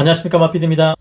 안녕하십니까 마피드입니다.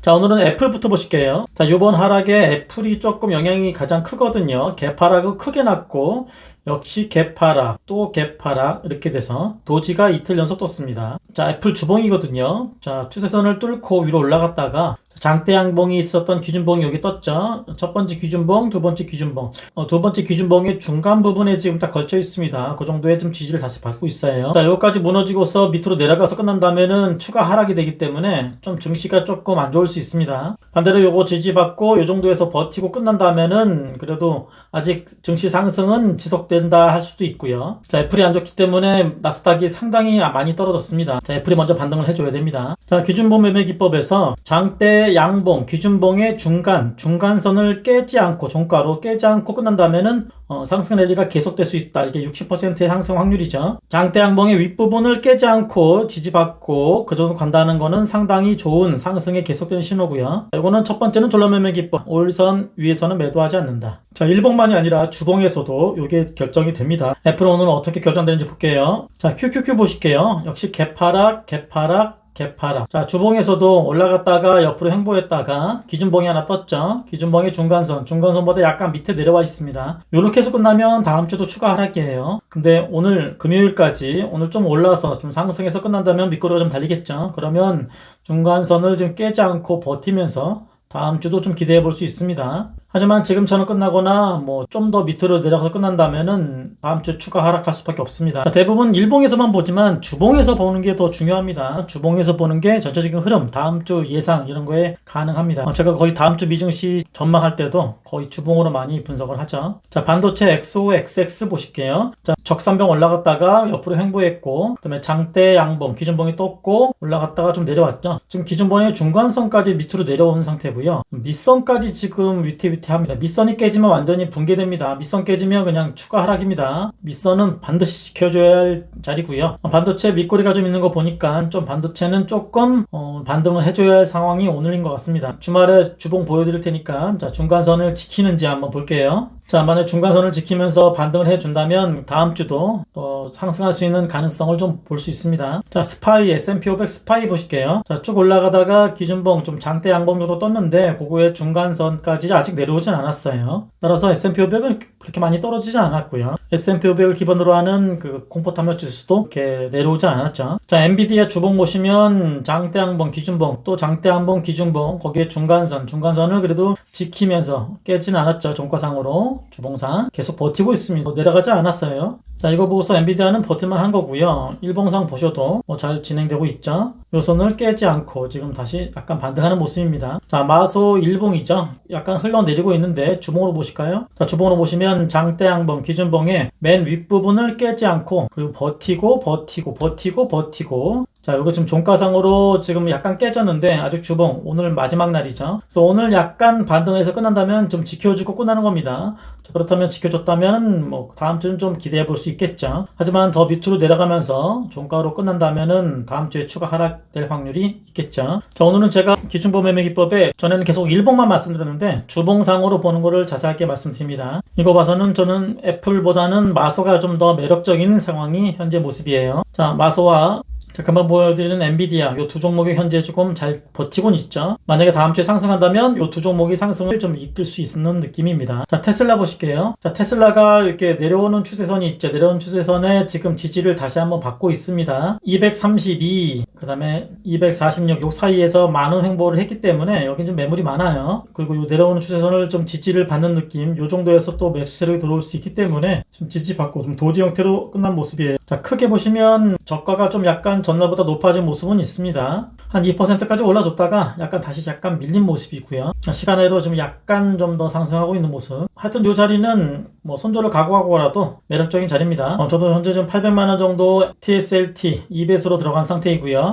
자 오늘은 애플부터 보실게요. 자 이번 하락에 애플이 조금 영향이 가장 크거든요. 개파락은 크게 났고 역시 개파락 또 개파락 이렇게 돼서 도지가 이틀 연속 떴습니다. 자 애플 주봉이거든요. 자 추세선을 뚫고 위로 올라갔다가 장대 양봉이 있었던 기준봉이 여기 떴죠. 첫 번째 기준봉, 두 번째 기준봉. 어, 두 번째 기준봉의 중간 부분에 지금 딱 걸쳐 있습니다. 그 정도의 좀 지지를 다시 받고 있어요. 자, 여기까지 무너지고서 밑으로 내려가서 끝난다면은 추가 하락이 되기 때문에 좀 증시가 조금 안 좋을 수 있습니다. 반대로 요거 지지받고 요 정도에서 버티고 끝난다면은 그래도 아직 증시 상승은 지속된다 할 수도 있고요. 자, 애플이 안 좋기 때문에 나스닥이 상당히 많이 떨어졌습니다. 자, 애플이 먼저 반등을 해줘야 됩니다. 자, 기준봉 매매 기법에서 장대 양봉, 기준봉의 중간, 중간선을 깨지 않고, 종가로 깨지 않고 끝난다면은, 어, 상승 랠리가 계속될 수 있다. 이게 60%의 상승 확률이죠. 장대 양봉의 윗부분을 깨지 않고 지지받고 그 정도 간다는 거는 상당히 좋은 상승에 계속되는 신호고요. 이거는 첫 번째는 졸라 매매 기법. 올선 위에서는 매도하지 않는다. 자, 일봉만이 아니라 주봉에서도 이게 결정이 됩니다. 애플 오늘 어떻게 결정되는지 볼게요. 자, QQQ 보실게요. 역시 개파락, 개파락, 개파락. 자, 주봉에서도 올라갔다가 옆으로 횡보했다가 기준봉이 하나 떴죠. 기준봉의 중간선, 중간선보다 약간 밑에 내려와 있습니다. 요렇게 해서 끝나면 다음 주도 추가 하락이에요. 근데 오늘 금요일까지 오늘 좀 올라서 좀 상승해서 끝난다면 밑거리가 좀 달리겠죠. 그러면 중간선을 좀 깨지 않고 버티면서 다음 주도 좀 기대해 볼 수 있습니다. 하지만 지금처럼 끝나거나 뭐 좀 더 밑으로 내려가서 끝난다면은 다음 주 추가 하락할 수밖에 없습니다. 대부분 일봉에서만 보지만 주봉에서 보는 게 더 중요합니다. 주봉에서 보는 게 전체적인 흐름, 다음 주 예상 이런 거에 가능합니다. 어, 제가 거의 다음 주 미증시 전망할 때도 거의 주봉으로 많이 분석을 하죠. 자, 반도체 XOXX 보실게요. 자, 적산병 올라갔다가 옆으로 횡보했고, 그다음에 장대 양봉, 기준봉이 떴고 올라갔다가 좀 내려왔죠. 지금 기준봉의 중간선까지 밑으로 내려오는 상태고요. 밑선까지 지금 위태위 태합니다. 밑선이 깨지면 완전히 붕괴됩니다. 밑선 깨지면 그냥 추가 하락입니다. 밑선은 반드시 지켜줘야 할 자리고요. 어, 반도체 밑꼬리가 좀 있는 거 보니까 좀 반도체는 조금 어, 반등을 해줘야 할 상황이 오늘인 것 같습니다. 주말에 주봉 보여드릴 테니까 자, 중간선을 지키는지 한번 볼게요. 자, 만약 중간선을 지키면서 반등을 해준다면 다음 주도 또 상승할 수 있는 가능성을 좀 볼 수 있습니다. 자, 스파이, S&P 500 스파이 보실게요. 자, 쭉 올라가다가 기준봉 좀 장대 양봉 정도 떴는데 그거의 중간선까지 아직 내려오진 않았어요. 따라서 S&P 500은 그렇게 많이 떨어지지 않았고요. S&P 500을 기반으로 하는 그 공포 탐욕 지수도 이렇게 내려오지 않았죠. 자, 엔비디아 주봉 보시면 장대 양봉, 기준봉, 또 장대 양봉, 기준봉, 거기에 중간선, 중간선을 그래도 지키면서 깨지는 않았죠. 종가상으로. 주봉상 계속 버티고 있습니다. 뭐 내려가지 않았어요. 자, 이거 보고서 엔비디아는 버틸만 한 거고요. 일봉상 보셔도 뭐 잘 진행되고 있죠. 요선을 깨지 않고 지금 다시 약간 반등하는 모습입니다. 자, 마소 일봉이죠. 약간 흘러내리고 있는데 주봉으로 보실까요? 자, 주봉으로 보시면 장대 양봉, 기준봉의 맨 윗부분을 깨지 않고 그리고 버티고 버티고 버티고 버티고 자, 이거 지금 종가상으로 지금 약간 깨졌는데 아직 주봉 오늘 마지막 날이죠. 그래서 오늘 약간 반등해서 끝난다면 좀 지켜주고 끝나는 겁니다. 자, 그렇다면 지켜줬다면 뭐 다음 주는 좀 기대해 볼 수 있겠죠. 하지만 더 밑으로 내려가면서 종가로 끝난다면은 다음 주에 추가 하락될 확률이 있겠죠. 자, 오늘은 제가 기준보 매매 기법에 전에는 계속 일봉만 말씀드렸는데 주봉상으로 보는 거를 자세하게 말씀드립니다. 이거 봐서는 저는 애플보다는 마소가 좀 더 매력적인 상황이 현재 모습이에요. 자, 마소와 자, 금방 보여드리는 엔비디아 요 두 종목이 현재 조금 잘 버티곤 있죠. 만약에 다음 주에 상승한다면 요 두 종목이 상승을 좀 이끌 수 있는 느낌입니다. 자, 테슬라 보실게요. 자, 테슬라가 이렇게 내려오는 추세선이 있죠. 내려오는 추세선에 지금 지지를 다시 한번 받고 있습니다. 232, 그 다음에 246, 요 사이에서 많은 횡보를 했기 때문에 여긴 좀 매물이 많아요. 그리고 요 내려오는 추세선을 좀 지지를 받는 느낌, 요 정도에서 또 매수 세력이 들어올 수 있기 때문에 좀 지지받고 좀 도지 형태로 끝난 모습이에요. 자, 크게 보시면 저가가 좀 약간 전날보다 높아진 모습은 있습니다. 한 2%까지 올라줬다가 약간 다시 약간 밀린 모습이고요. 시간으로 좀 약간 좀 더 상승하고 있는 모습. 하여튼 이 자리는 뭐 손절을 각오하고라도 매력적인 자리입니다. 어, 저도 현재 좀 800만 원 정도 TSLT 2배수로 들어간 상태이고요.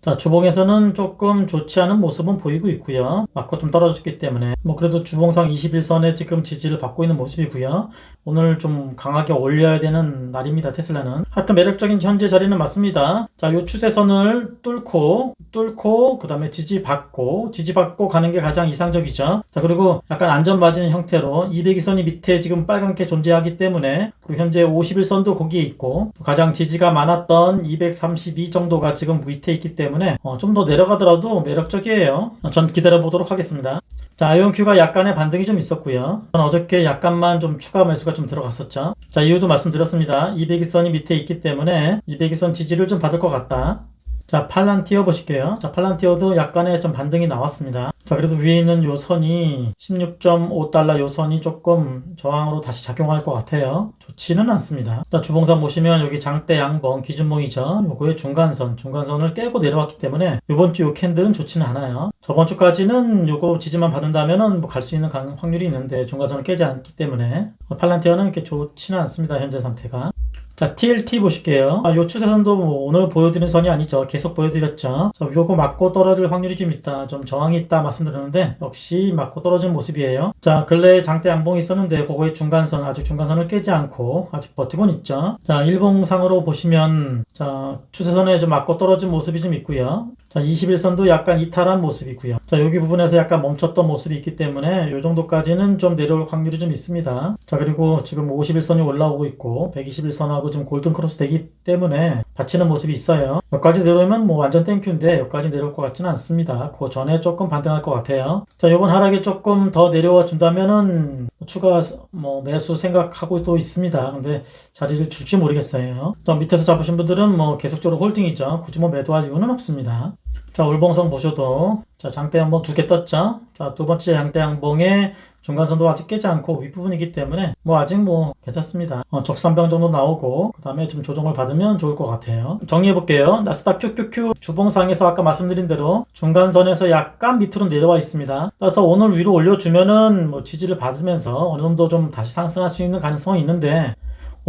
자, 주봉에서는 조금 좋지 않은 모습은 보이고 있고요. 맞고 좀 떨어졌기 때문에. 뭐 그래도 주봉상 21선에 지금 지지를 받고 있는 모습이고요. 오늘 좀 강하게 올려야 되는 날입니다. 테슬라는. 하여튼 매력적인 현재 자리는 맞습니다. 자, 요 추세선을 뚫고 뚫고 그 다음에 지지받고 지지받고 가는 게 가장 이상적이죠. 자, 그리고 약간 안전맞은 형태로 202선이 밑에 지금 빨갛게 존재하기 때문에 그리고 현재 51선도 거기에 있고 가장 지지가 많았던 232 정도가 지금 밑에 있기 때문에 어, 좀 더 내려가더라도 매력적이에요. 어, 전 기다려 보도록 하겠습니다. 자, 아이온큐가 약간의 반등이 좀 있었고요. 전 어저께 약간만 좀 추가 매수가 좀 들어갔었죠. 자, 이유도 말씀드렸습니다. 200일선이 밑에 있기 때문에 200일선 지지를 좀 받을 것 같다. 자, 팔란티어 보실게요. 자, 팔란티어도 약간의 좀 반등이 나왔습니다. 자, 그래도 위에 있는 요 선이 16.5달러 요 선이 조금 저항으로 다시 작용할 것 같아요. 좋지는 않습니다. 자, 주봉선 보시면 여기 장대 양봉 기준봉이죠. 요거의 중간선, 중간선을 깨고 내려왔기 때문에 요번 주 요 캔들은 좋지는 않아요. 저번 주까지는 요거 지지만 받는다면은 뭐 갈 수 있는 강- 확률이 있는데 중간선을 깨지 않기 때문에 팔란티어는 이렇게 좋지는 않습니다. 현재 상태가. 자, TLT 보실게요. 아, 요 추세선도 뭐 오늘 보여드린 선이 아니죠. 계속 보여드렸죠. 자, 요거 맞고 떨어질 확률이 좀 있다. 좀 저항이 있다 말씀드렸는데, 역시 맞고 떨어진 모습이에요. 자, 근래에 장대 양봉이 있었는데, 그거의 중간선, 아직 중간선을 깨지 않고, 아직 버티고는 있죠. 자, 일봉상으로 보시면, 자, 추세선에 좀 맞고 떨어진 모습이 좀 있고요. 자, 21선도 약간 이탈한 모습이고요. 자, 여기 부분에서 약간 멈췄던 모습이 있기 때문에 요 정도까지는 좀 내려올 확률이 좀 있습니다. 자, 그리고 지금 51선이 올라오고 있고 121선하고 좀 골든 크로스 되기 때문에 받치는 모습이 있어요. 여기까지 내려오면 뭐 완전 땡큐인데 여기까지 내려올 것 같지는 않습니다. 그 전에 조금 반등할 것 같아요. 자, 요번 하락이 조금 더 내려와 준다면은 추가 뭐 매수 생각하고 또 있습니다. 근데 자리를 줄지 모르겠어요. 또 밑에서 잡으신 분들은 뭐 계속적으로 홀딩이죠. 굳이 뭐 매도할 이유는 없습니다. 자, 울봉성 보셔도 자, 장대 양봉 두 개 떴죠. 자, 두 번째 장대 양봉의 중간선도 아직 깨지 않고 윗부분이기 때문에 뭐 아직 뭐 괜찮습니다. 어, 적산병 정도 나오고 그다음에 좀 조정을 받으면 좋을 것 같아요. 정리해 볼게요. 나스닥 QQQ 주봉상에서 아까 말씀드린 대로 중간선에서 약간 밑으로 내려와 있습니다. 따라서 오늘 위로 올려주면은 뭐 지지를 받으면서 어느 정도 좀 다시 상승할 수 있는 가능성이 있는데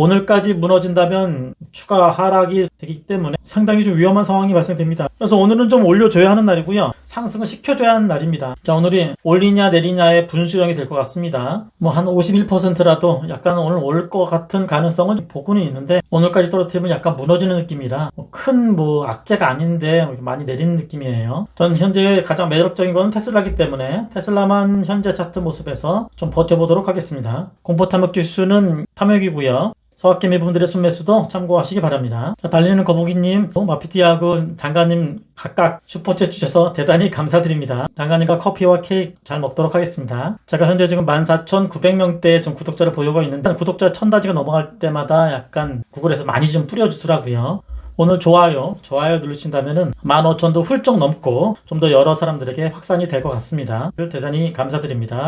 오늘까지 무너진다면 추가 하락이 되기 때문에 상당히 좀 위험한 상황이 발생됩니다. 그래서 오늘은 좀 올려줘야 하는 날이고요. 상승을 시켜줘야 하는 날입니다. 자, 오늘이 올리냐 내리냐의 분수령이 될 것 같습니다. 뭐 한 51%라도 약간 오늘 올 것 같은 가능성은 보고는 있는데 오늘까지 떨어뜨리면 약간 무너지는 느낌이라 큰뭐 악재가 아닌데 많이 내리는 느낌이에요. 전 현재 가장 매력적인 건 테슬라기 때문에 테슬라만 현재 차트 모습에서 좀 버텨보도록 하겠습니다. 공포 탐욕 지수는 탐욕이고요. 서학개미 분들의 순매수도 참고하시기 바랍니다. 자, 달리는 거북이님, 어, 마피티하고 장가님 각각 슈퍼챗 주셔서 대단히 감사드립니다. 장가님과 커피와 케이크 잘 먹도록 하겠습니다. 제가 현재 지금 14,900명대 좀 구독자를 보유하고 있는데 구독자 1000다지가 넘어갈 때마다 약간 구글에서 많이 좀 뿌려주더라고요. 오늘 좋아요, 좋아요 누르신다면은 15,000도 훌쩍 넘고 좀 더 여러 사람들에게 확산이 될 것 같습니다. 대단히 감사드립니다.